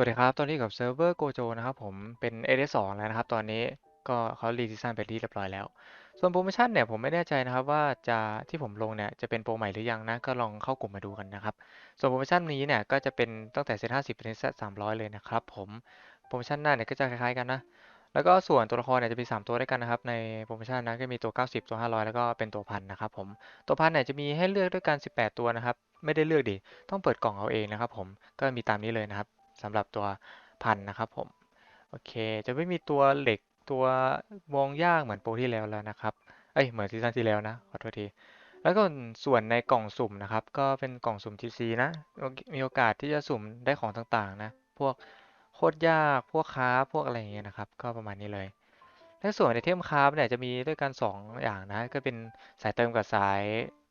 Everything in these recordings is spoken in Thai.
วัสดีครับ ตอนนี้กับเซิร์ฟเวอร์โกโจนะครับผม เป็น AD2 แล้วนะครับ ตอนนี้ก็เขารีซีซั่นไปที่เรียบร้อยแล้ว ส่วนโปรโมชั่นเนี่ยผมไม่แน่ใจนะครับว่าจะที่ผมลงเนี่ยจะเป็นโปรใหม่หรือยังนะ ก็ลองเข้ากลุ่มมาดูกันนะครับ ส่วนโปรโมชั่นนี้เนี่ยก็จะเป็นตั้งแต่เซต50เป็นเซต300เลยนะครับผม โปรโมชั่นหน้าเนี่ยก็จะคล้ายๆกันนะ แล้วก็ส่วนตัวละครเนี่ยจะมี 3 ตัวด้วยกันนะครับ ในโปรโมชั่นนะก็มีตัว 90 ตัว 500 แล้วก็เป็นตัวพันนะครับผม ตัวพันเนี่ยจะมีให้เลือกด้วยกัน 18 ตัวนะครับ ไม่ได้เลือกดิ ต้องเปิดกล่องเอาเองนะครับผม ก็มีตามนี้เลยนะครับ สำหรับตัวพันนะครับผม โอเค จะไม่มีตัวเหล็กตัววงยากเหมือนโปรที่แล้วแล้วนะครับ เอ้ย เหมือนซีซั่นที่แล้วนะ ขอโทษที แล้วก็ส่วนในกล่องสุ่มนะครับ ก็เป็นกล่องสุ่ม GC นะ มีโอกาสที่จะสุ่มได้ของต่างๆนะ พวกโคตรยาก พวกคราพวกอะไรอย่างเงี้ยนะครับ ก็ประมาณนี้เลยและส่วนในเทมคาราฟเนี่ยจะมีด้วยกัน 2 อย่างนะ ก็เป็นสายเติมกับสาย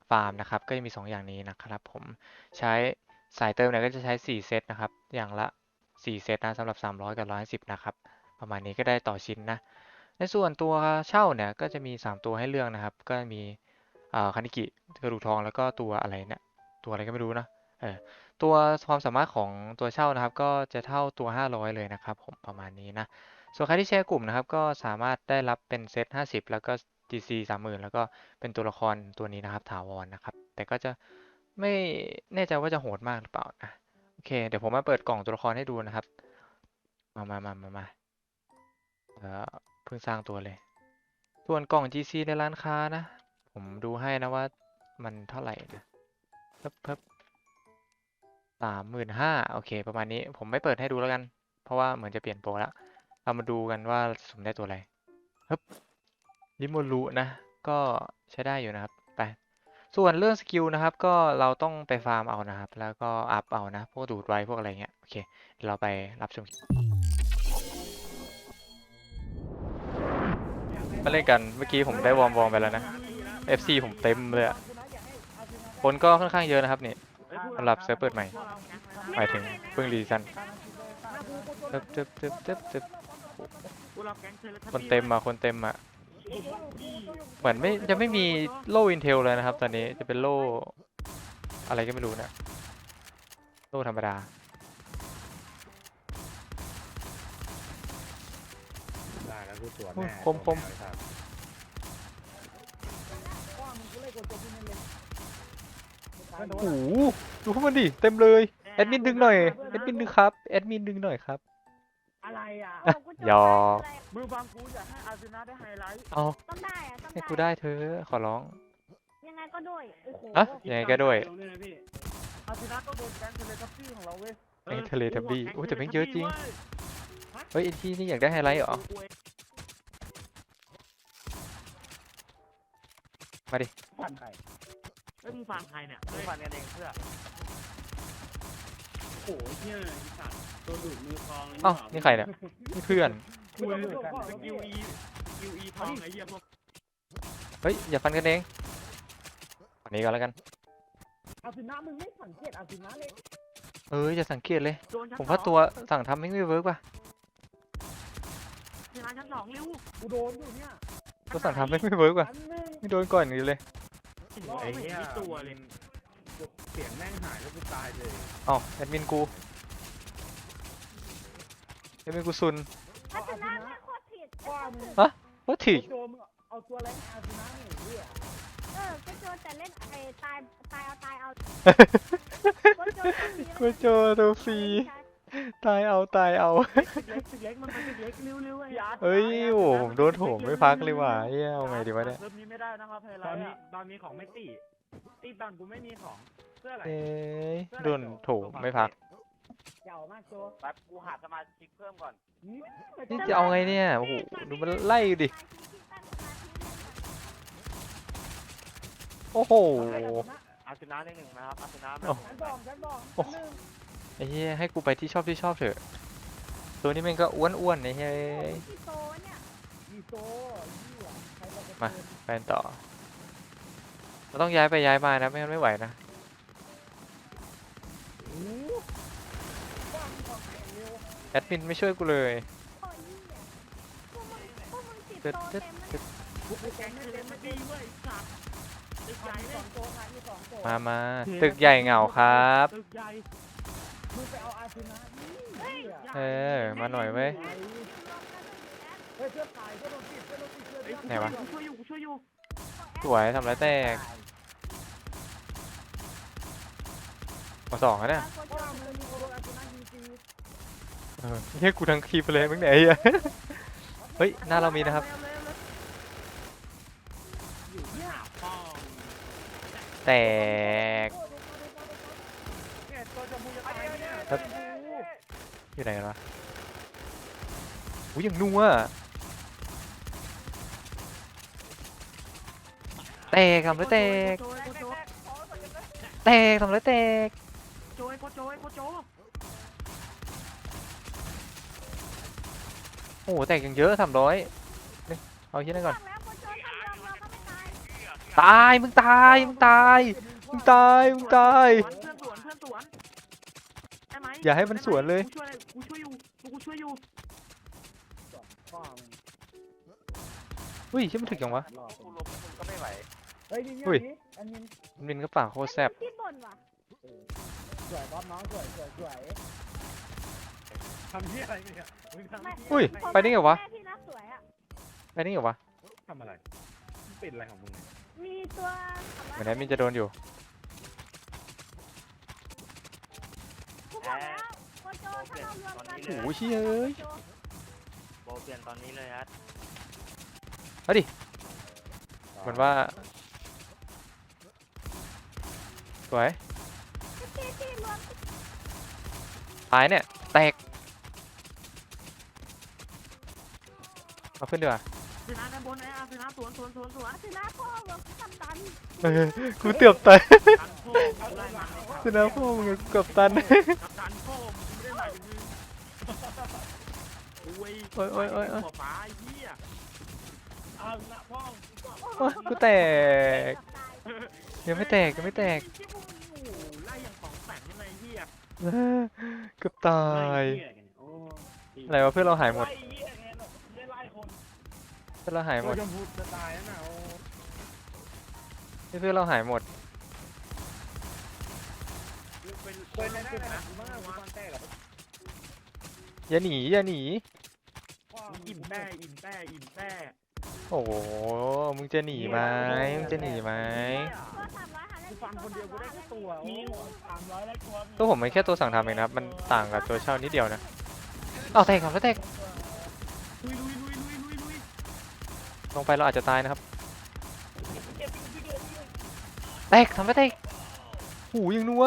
ฟาร์มนะครับ ก็จะมี 2 อย่างนี้นะครับผม ใช้สายเติมเนี่ยก็จะใช้ 4 เซตนะครับ อย่างละ 4 เซตนะสำหรับ 300 กับ150นะครับ ประมาณนี้ก็ได้ต่อชิ้นนะ ในส่วนตัวเช่าเนี่ยก็จะมี 3 ตัวให้เลือกนะครับ ก็มีอ่าคานิกิกระดูกทองแล้วก็ตัวอะไรเนี่ยตัวอะไรก็ไม่รู้นะเออตัวความสามารถของตัวเช่านะครับ ก็จะเท่าตัว 500 เลยนะครับ ผมประมาณนี้นะ ส่วนใครที่แชร์กลุ่มนะครับ ก็สามารถได้รับเป็นเซต 50 แล้วก็ GC 30,000 แล้วก็เป็นตัวละครตัวนี้นะครับถาวรนะครับ แต่ก็จะไม่แน่ใจว่าจะโหดมากหรือเปล่านะ โอเค เดี๋ยวผมมาเปิดกล่องตัวละครให้ดูนะครับ มามามามามาเออเพิ่งสร้างตัวเลย ส่วนกล่อง GC ในร้านค้านะ ผมดูให้นะว่ามันเท่าไหร่นะเพิ่บเพิ่บสามหมื่นห้าโอเค ประมาณนี้ ผมไม่เปิดให้ดูแล้วกัน เพราะว่าเหมือนจะเปลี่ยนโปรแล้ว เรามาดูกันว่าสุ่มได้ตัวอะไรฮึบลิโมรุนะ ก็ใช้ได้อยู่นะครับ ส่วนเรื่องสกิลนะครับ ก็เราต้องไปฟาร์มเอานะครับ แล้วก็อัพเอานะ พวกดูดไว้พวกอะไรเงี้ย โอเค เราไปรับชมมาเล่นกัน เมื่อกี้ผมได้วอร์มวอร์มไปแล้วนะ FC ผมเต็มเลยอะคนก็ค่อนข้างเยอะนะครับนี่สำหรับเซิร์ฟเปิดใหม่ หมายถึงเพิ่งรีซันเจ็บเจ็บเจ็บเจ็บเจ็บคนเต็มมาคนเต็มอะ เหมือนไม่จะไม่มีโล่อินเทลเลยนะครับ ตอนนี้จะเป็นโล่อะไรก็ไม่รู้นะโล่ธรรมดาได้แล้วกูตรวจโอ้ยแน่คมคมไอ้สัตว์โอ้โหดูพวกมันดิเต็มเลยแอดมินดึงหน่อยแอดมินดึงครับแอดมินดึงหน่อยครับ อะไรอะอะหยอกมือบางกูอยากให้อาร์เซนอลได้ไฮไลท์เอาต้องได้อะต้องให้ได้กูได้เธอะขอร้อง ยังไงก็ด้วยโอ้โหอะยังไงก็ด้วยอาร์เซนอลต้องโดนแก๊งเทเลทับบี้ของเราเว้ยแก๊งเทเลทับบี้โอ้ยแต่แม่งเยอะจริง เฮ้ยไอ้ที่นี่อยากได้ไฮไลท์เหรอ มาดิ ฟันใครเอ้ยมึงฟันใครเนี่ยมึงฟันกันเองเพื่อโอ้โห เฮียไอ้สัตว์โดนดูดมือคลองเลยเอ้านี่ใครเนี่ยนี่เพื่อนกูเลยสกิลอีสกิลอีทองไอ้เหี้ยพวกเฮ้ยอย่าฟันกันเองอันนี้ก็แล้วกันอาร์เซนอลมึงไม่สังเกตอาร์เซนอลเลยเอ้ยอย่าสังเกตเลยโดนชั้นผมว่าตัวสั่งทำไม่ไม่เวิร์กป่ะชนะชั้นสองเร็วกูโดนอยู่เนี่ยตัวสั่งทำไม่ไม่เวิร์กป่ะชั้นหนึ่งไม่โดนก่อนอย่างนี้เลยไอ้เหี้ยตัวเลยเสียงแม่งหายแล้วกูตายเลยเอ้าแอดมินกูแอดมินกูซุนพัฒนาไม่โคตรผิดว่ามึงว่าถีโดนมึงเอาตัวอะไรให้อาร์เซนอลเนี่ยเหี้ยเออก็โจแต่เล่นไอ้ตายตายเอาตายเอาก็โจตายกูโจตัวฟรีตายเอาตายเอาตึกเล็กตึกเล็กมันเป็นตึกเล็กเร็วๆไอ้อาร์ตเฮ้ยโอ้ผมโดนโถมไม่พักเลยว่ะเฮ้ยเอาไงดีวะเนี่ยเริ่มนี้ไม่ได้นะครับไฮไลตอนท์นี้อะตอนนี้ของไม่ตีตีตอนกูไม่มีของ เพื่ออะไรเอ้ยโดนโถมไม่พัก เจ๋วมากโจแป๊บกูหาสมาชิกเพิ่มก่อน นี่จะเอาไงเนี่ย โอ้โห ดูมันไล่ดิ โอ้โห อาร์เซนอลได้หนึ่งนะครับ อาร์เซนอลโอ้ฉันบอกฉันบอกโอ้ไอ้เหี้ยให้กูไปที่ชอบที่ชอบเถอะ ตัวนี้มันก็อ้วนๆไอ้เฮ้ยที่โตเนี่ยมีโซยี่ห้อใครบอกจะมาไปกันต่อเราต้องย้ายไปย้ายมานะ ไม่งั้นไม่ไหวนะ แอดมินไม่ช่วยกูเลยโอ้ยพวกมึงพวกมึงสิบเจ็ดโตเจ็ดเต็มเจ็ดแกงเล่นไม่ดีเว้ยสัตว์ตึกใหญ่สองโตค่ะมีสองโตมามาตึกใหญ่เหงาครับ ตึกใหญ่มึงไปเอาอาร์เซนอลนี่เฮ้ยเออ มาหน่อยเว้ย เฮ้ยเพื่อนตายเพื่อโดนปิดเพื่อโดนปิดเพื่อไหนวะ กูช่วยอยู่กูช่วยอยู่สวยทำไรแตกมาสองแล้วเนี่ยว่ามันมีคนโดนอาร์เซนอลยิงฟรี เออเฮ้ยกูทั้งคลิปเลยมึงเนี่ยไอ้เหี้ยเฮ้ยหน้าเรามีนะครับอยู่ที่หาป้องแตกเนี่ยตัวจมูกจะตายเนี่ยครับ อยู่ไหนกันวะอุ้ยยังนัวแตกทำไรแตกโจยโคโจแตกทำไรแตก โจยโคโจยโคโจ โอ้โหแตกยังเยอะสามร้อยเอาที่นั่นก่อนแล้วคนโจรทำเราเราก็ไม่ตายตาย มึงตาย มึงตาย มึงตาย มึงตาย เพื่อนสวนเพื่อนสวนได้ไหมอย่าให้มันสวนเลย กูช่วยกูช่วยอยู่กูช่วยอยู่ป้องอุ้ยชื่อมันถึกยังวะรอบกูลงมึงก็ไม่ไหวเฮ้ยนี่อุ้ย นี่อันนี้มันเป็นกระป๋าโคตรแซ่บที่บ่นว่ะสวยบ๊อบน้องสวยสวยสวย ทำที่อะไรเนี่ยมึงทำไม่ที่อุ้ยผมไปได้ไงวะ แม่พี่นะสวยอะไปนี่เหรอวะทำอะไรมึงปิดอะไรของมึงเนี่ยมีตัวเหมือนแอดมินจะโดนอยู่ กูบอกแล้วคนโจรถ้าเรารวมกันโอ้โหเชี่ยเอ้ยโบเปลี่ยนตอนนี้เลยฮะเหมือนว่า สวยที่ที่รวมตายเนี่ย แตก เอาขึ้นดีกว่าสินะด้านบนไอ้อาสินะสวนสวนสวนสวนสินะพ่อรวมกัปตันเออกูเตือบตายตันโค้งอะไรมาสนาพ่อมึงเกับตันกับตันโค้งมึงไม่ได้หมายถึงมึงโอ้ยโอ้ยโอ้ยโอ้ยโอ้ย หัวฟ้าไอ้เหี้ยเอาละพ่อโอ๊ยกูแตกกับตายยังไม่แตกยังไม่แตกโอ้โหไล่อย่างของแสงยังไงเหี้ยเออเกือบตาย ไล่เหี้ยกันเนี่ยโอ้อะไรวะเพื่อนเราหายหมด ไล่ พื่อนเราหายหมดชมพูจะตายแล้วนะโอ้เพื่อนเราหายหมดเป็นเปิเป็ดนไม่ได้ได้นะนะกูว่ากูตอนแตกอะอย่าหนีอย่าหนีอิ่มแต้อิ่มแต้อิ่มแต้โอ้โหมึงจะหนีไหมมึงจะหนีไหมตัวสามร้อยหาได้กูฟังคนเดียวกูได้แค่ตัวโอ้สามร้อยแล้วตัวตัวผมมันแค่ตัวสั่งทำเองนะครับมันต่างกับตัวเช่านิดเดียวนะเอาแตกครับแล้วแตก งไปเราอาจจะตายนะครับแตกทำไมแตกหูยังนัว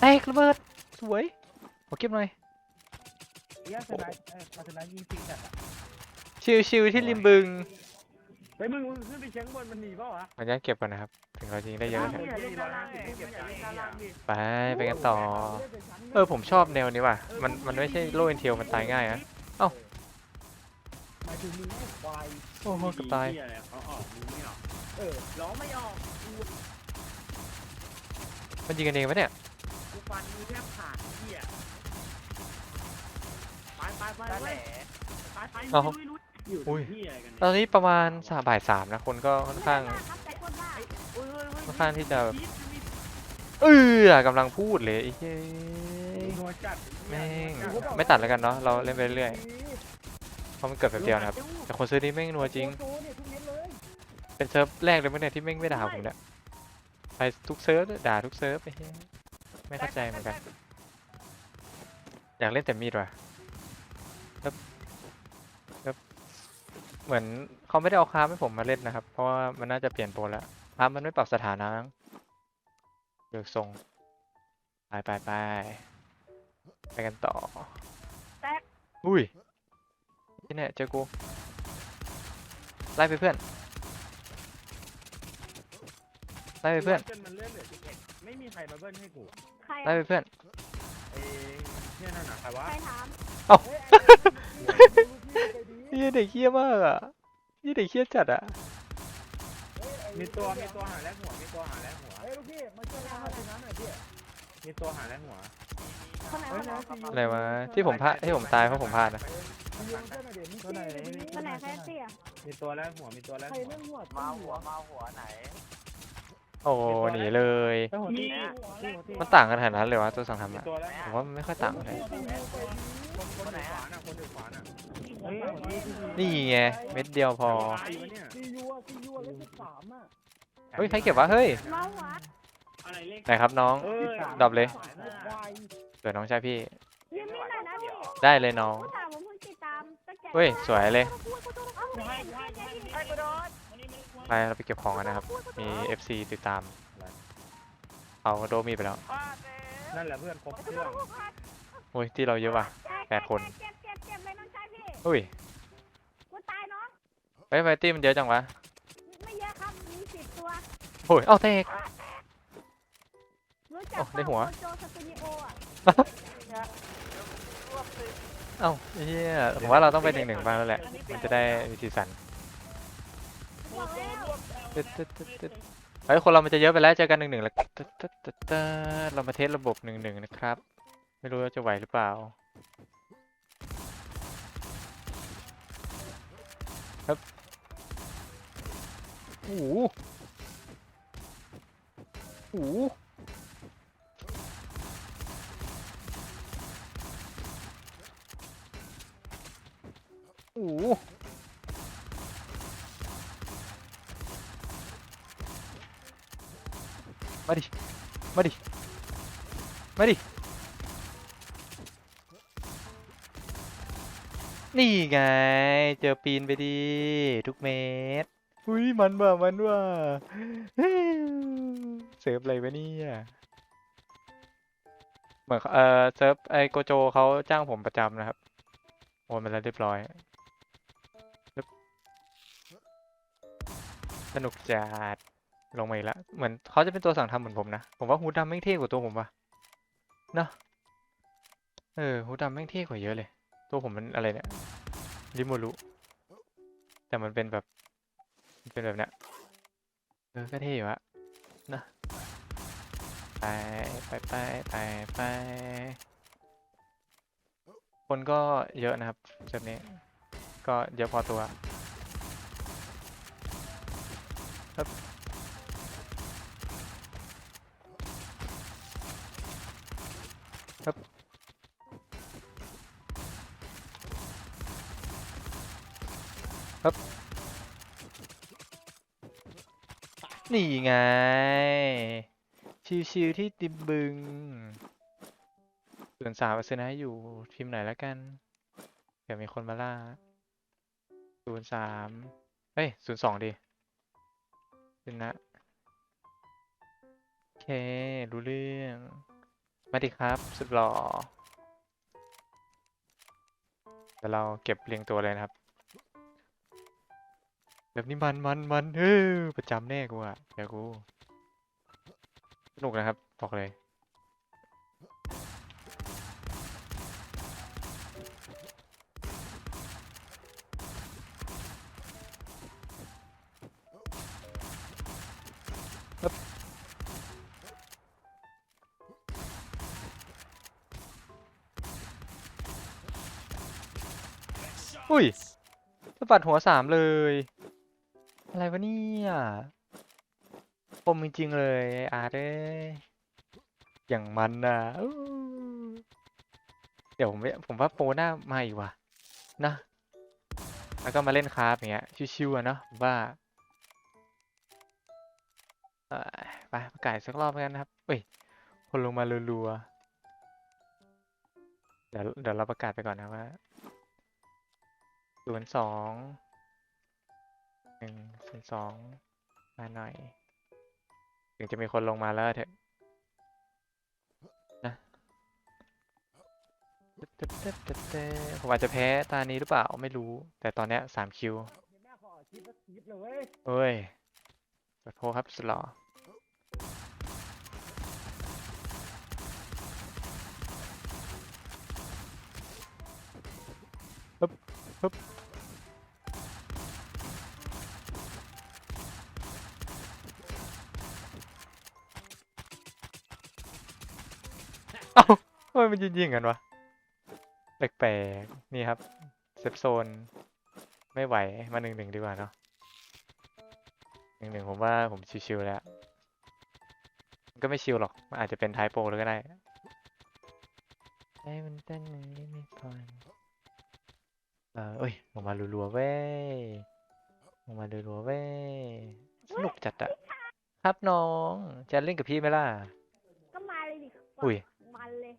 แตกระเบิดสวยขอเก็บหน่อยเหี้ยอาร์เซนอลเอออาร์เซนอลยิงฟรีจัดอะชิวๆที่ริมบึงเฮ้ยมึงมึงขึ้นไปเชียงบนมันหนีเปล่าวะขออนุญาตเก็บก่อนนะครับ ถึงเรายิงได้เยอะเนี่ยอย่าเล่นด้านล่างดิอย่าเล่นด้านล่างดิไปไปกันต่อ เออผมชอบแนวนี้ว่ะมันมันไม่ใช่โลเอ็นเทลมันตายง่ายนะหมา ยถึงมึงไม่ควายโอ้โหเกับตายเหี้อะไรเขาออกมึงไม่ออกเออร้องไม่ออกมันยิงกันเองปะเนี่ย กูฟันมือแทบขาดเหี้ยไปไปไปได้ไปแหละไปไปเอาลุยลุยอยู่อุ้ย ที่อะไรกันตอนนี้ประมาณสามบ่ายสามนะคนก็ค่อนข้าง ครับแต่คนบ้าโอ้ยโอ้ยโอ้ยค่อนข้างที่จะพีทมีเออกำลังพูดเลยไอ้เฮ้ยนัวจัดแม่ง ไม่ตัดแล้วกันเนาะ เราเล่นไปเรื่อยๆเพ ราะมันเกิดแบบเดียวนะครับ แต่คนซื้อนี่แม่งนัวจริงโอ้โหเนี่ยทุกเม็ดเลยเป็นเซิร์ฟแรกเลยมั้งเนี่ยที่แม่งไม่ด่าผมเนี่ยไปทุกเซิร์ฟเลยด่าทุกเซิร์ฟไอ้เหี้ยไม่เข้าใจเหมือนกัน อยากเล่นแต่มีดว่ะแล้วแล้วเหมือนเขาไม่ได้เอาคราฟให้ผมมาเล่นนะครับ เพราะว่ามันน่าจะเปลี่ยนโปรแล้วคราฟมันไม่ปรับสถานะมั้งเดี๋ยวทรงไปไปไปไปกันต่อแตกอุ้ย ที่เนี่ยเจอกูไล่ไปเพื่อนไล่ไปเพื่อนจนมันเลื่อนเหลือสิบเอ็ดไม่มีใครมาเบิ้ลให้กูใครไล่ไปเพื่อนเอ้เนี่ยนั่นน่ะใครวะใครถามเฮียเด็กเฮี้ยมากอะเฮียเด็กเฮี้ยจัดอะมีตัวมีตัวหาแลกหัวมีตัวหาแลกหัวเฮ้ยลูกพี่มาช่วยเราอาร์เซนอลหน่อยพี่มีตัวหาแลกหัวคนไหนเฮ้คยนไหนนะซีอะไรวะที่ผมพลาดที่ผมตายเพราะผมพลาดนะ มึงยิงช่วยหน่อยเดี๋ยวมึงช่วยหน่อยดิคนไหนแฟนเสียมีตัวแลกหัวมีตัวแลกใครหัวเล่นหัวมาหัวมาหัวไหนโอ้หนีเลยหัวตีมีหัวตีมันต่างกันขนาดนั้นเลยวะตัวสองทำมีอะตัวแลกผมว่ามันไม่ค่อยต่างเลยตีหัวไปดีคนอยู่ขวาน่ะคนอยู่ขวาน่ะเฮ้ยนี่ไงเม็ดเดียวพอใครวะเนี่ยซียูอะซียูอะเลขสิบสามอะเฮ้ยใครเก็บวะเฮ้ยเมาหัวอะไรเลขไหนครับน้อง เออดรอปเลย สามเลขวายเดี๋ยวน้องชายพี่ยืมมีดหน่อยนะพี่ได้เลยน้อง ผู้ถาม เฮ้ย สวยเลยเอาไม่เห็นไม่เห็นไม่เห็นไอ้กูโดนไปเราไปเก็บของกันนะครับ มี FC ติดตาม เอาโดมีไปแล้วอ้าเต้นั่นแหละเพื่อนครบเครื่องโอ้ย ที่เราเยอะว่ะแปดคนเจ็บเจ็บเจ็บเลยน้องชายพี่อุ้ยกูตายน้องเฮ้ยไฟตี้มันเยอะจังวะ ไม่เยอะครับมีสิบตัวโอ้ย เอ้าเตก รู้จักโอ้ได้หัว โจสตูดิโออะ เอ้าเฮียผมว่าเราต้องไปหนึ่งหนึ่งบ้างแล้วแหละ มันจะได้มีสีสันบอกแล้วตึ๊ดตึ๊ดตึ๊ดตึ๊ดเฮ้ยคนเรามันจะเยอะไปแล้วเจอกันหนึ่งหนึ่งแล้วตึ๊ดตึ๊ดตึ๊ดตึ๊ดเรามาเทสระบบหนึ่งหนึ่งนะครับ ไม่รู้ว่าจะไหวหรือเปล่าครับโอ้โหโอ้โห โอ้มาดิ มาดิ มาดิ นี่ไง เจอปีนไปดิ ทุกเม็ดอุ้ยมันว่ะมันว่ะเซิร์ฟอะไรวะเนี่ยเหมือนเขาเออเซิร์ฟไอโกโจเขาจ้างผมประจำนะครับโอนไปแล้วเรียบร้อย สนุกจัดลงมาอีกแล้วเหมือนเขาจะเป็นตัวสั่งทำเหมือนผมนะ ผมว่าฮูดดำแม่งเท่กว่าตัวผมว่ะเนอะเออฮูดดำแม่งเท่กว่าเยอะเลย ตัวผมมันอะไรเนี่ยริโมรุแต่มันเป็นแบบมันเป็นแบบเนี้ยเออก็เท่อยู่อะนะไปไปไปไปไปคนก็เยอะนะครับแบบนี้ ก็เยอะพอตัว ครับครับครับนี่ไง ชิวๆที่ติมบึงส่วนสามเปอร์เซ็นต์ให้อยู่ทีมไหนแล้วกัน เดี๋ยวมีคนมาล่าศูนย์สามเอ้ยศูนย์สองดี ชนะโอเค รู้เรื่อง มาดีครับ สุดหล่อเดี๋ยวเราเก็บเรียงตัวเลยนะครับ แบบนี้มันมันมันเฮ้ยประจำแน่กูอะเดี๋ยวกู สนุกนะครับ บอกเลย สะบัดหัวสามเลย อะไรวะเนี่ยคมจริงๆเลยอาร์ตเอ้ยอย่างมันอะเดี๋ยวผมว่าผมว่าโปรหน้ามาอีกว่ะ นะ แล้วก็มาเล่นคราฟอย่างเงี้ย ชิวๆอะเนาะผมว่าไปประกาศสักรอบกันนะครับเอ้ยคนลงมารัวๆเดี๋ยวเดี๋ยวเราประกาศไปก่อนนะว่า ศูนย์สองหนึ่งศูนย์สองมาหน่อย ถึงจะมีคนลงมาแล้วเถอะนะเต๊ะเต๊ะเต๊ะเต๊ะผมอาจจะแพ้ตานี้หรือเปล่าไม่รู้ แต่ตอนเนี้ยสามคิวแม่ขอคิดว่าคิดเลยเว้ยเอ้ยขอโทษครับสลอ ฮึบเอ้าทำไมมันยิงๆกันวะ แปลกๆ นี่ครับ เซฟโซน ไม่ไหว มาหนึ่งหนึ่งดีกว่าเนาะหนึ่งหนึ่งผมว่าผมชิวๆแล้วมันก็ไม่ชิวหรอก มันอาจจะเป็นไทโปเลยก็ได้ให้มันเต้นอย่างนี้ไม่พอ อนเออเอ้ยลงมารัวๆเว้ยลงมารัวๆเว้ยสนุกจัดอะครับน้อง จะเล่นกับพี่ไหมล่ะ ก็มาเลยดิอุ้ย มันเลย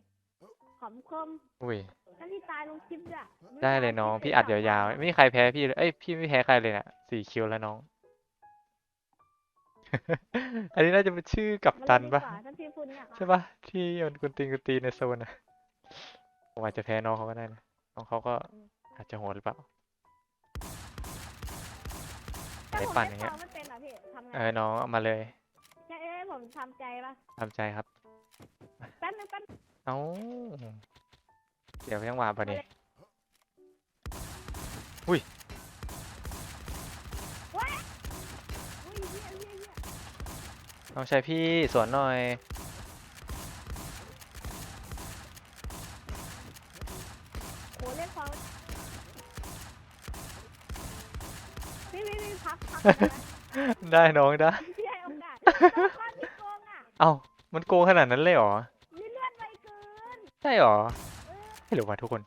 ขอมคมอุ้ย ถ้าพี่ตายลงคลิปด้วยม่ได้เลยว่าน้องจะพี่ป็อัดแบบยาวๆ ไม่มีใครแพ้พี่เลยเอ้ย พี่ไม่แพ้ใครเลยน่ะสี่คิวแล้วน้อง อันนี้น่าจะเป็นชื่อกัปมันตันดีปะกว่าถ้าพี่พูดเนี่ยใช่ปะที่มันกุนตีนกุนตีนในโซนอะผมอาจจะแพ้น้องเขาก็ได้นะ น้องเขาก็ อาจจะโหดหรือเปล่า ถ้าไอ้ผมปั่นเล่อย่างเงี้ยฟไม่เป็นเหรอพี่ทำไงเออน้องเอามาเลยใช่เอ้ยผมทำใจปะตามใจครับ แป๊บนึงแป๊บนึงเอ้าเดี๋ยวยังหวาปะนี่อุ้ยเฮียเฮียเฮียน้องชายพี่สวนหน่อย โหเล่นความ พี่พี่พี่พักพักนะได้น้องได้ พี่ให้โอกาสโกงความพี่โกงอะเอ้ามันโกงขนาดนั้นเลยเหรอ นี่เลื่อนไปเกินใช่เหรอเออไม่รู้ว่ะทุกคน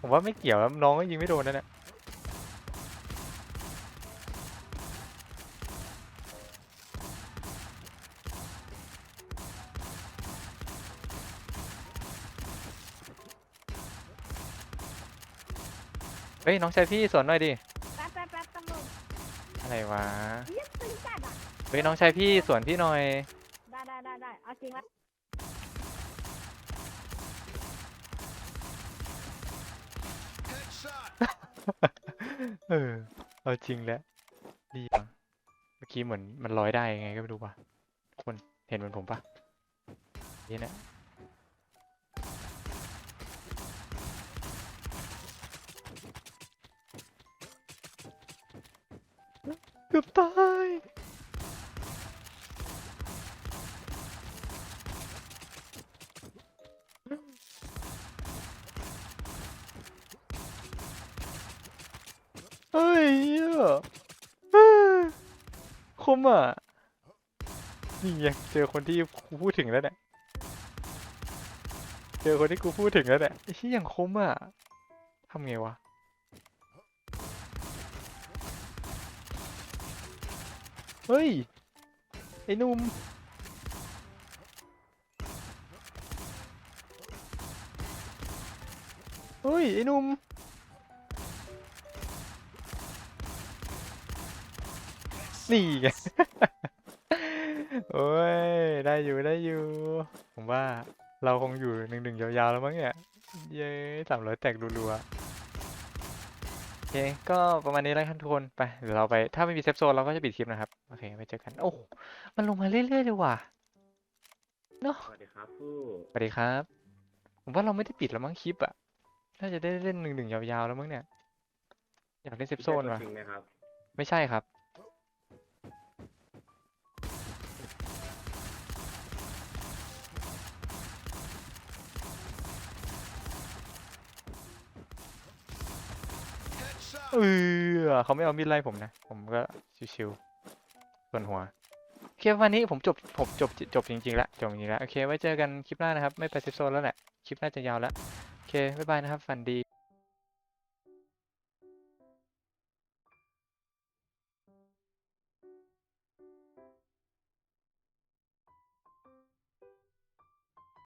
ผมว่าไม่เกี่ยวแล้วน้องก็ยิงไม่โดนนั่นแหละ ฮ้ยน้องชายพี่สวนหน่อยดิ แป๊บแป๊บแป๊บตำรวจอะไรวะ เยี่ยตึงจัดอะ เฮ้ยน้องชายพี่สวนพี่หน่อย ได้ได้ได้ได้เอาจริงละเออ เอาจริงแล้ว ดีว่ะเมื่อกี้เหมือนมันลอยได้ยังไงก็ไม่รู้ป่ะ คนเห็นเหมือนผมปะนี่นะ เกือบตายเฮ้ยเหี้ยเอ้อคมอะ นี่ไงเจอคนที่กูพูดถึงแล้วเนี่ย เจอคนที่กูพูดถึงแล้วเนี่ยไอ้ที่ย่างคมอะทำไงวะ เฮ้ย ไอ้นุ่มเฮ้ย ไอ้นุ่มนี่ไงโอ้ย ได้อยู่ได้อยู่ ผมว่าเราคงอยู่หนึ่งหนึ่งยาวๆแล้วมั้งเนี่ย เย้สามร้อยแตกรัวๆ เค ก็ประมาณนี้แล้วกันทุกคนไปเดี๋ยวเราไปถ้าไม่มีเซฟโซนเราก็จะปิดคลิปนะครับ โอเคไว้เจอกัน โอ้โหมันลงมาเรื่อยๆเลยว่ะเนาะสวัสดีครับผู้สวัสดีครับ ผมว่าเราไม่ได้ปิดแล้วมั้งคลิปอะน่าจะได้เล่นหนึ่งหนึ่งยาวๆแล้วมั้งเนี่ย อยากเล่นเซฟโซนว่ะจริงไหมครับ ไม่ใช่ครับ เออเขาไม่เอามีดไล่ผมนะ ผมก็ชิวๆส่วนหัวโอเควันนี้ผมจบผมจบจบจริงๆแล้วจบจริงๆแล้วโอเคไว้เจอกันคลิปหน้านะครับ ไม่ไปเซฟโซนแล้วแหละคลิปน่าจะยาวแล้วโอเคบ๊ายบายนะครับฝันดี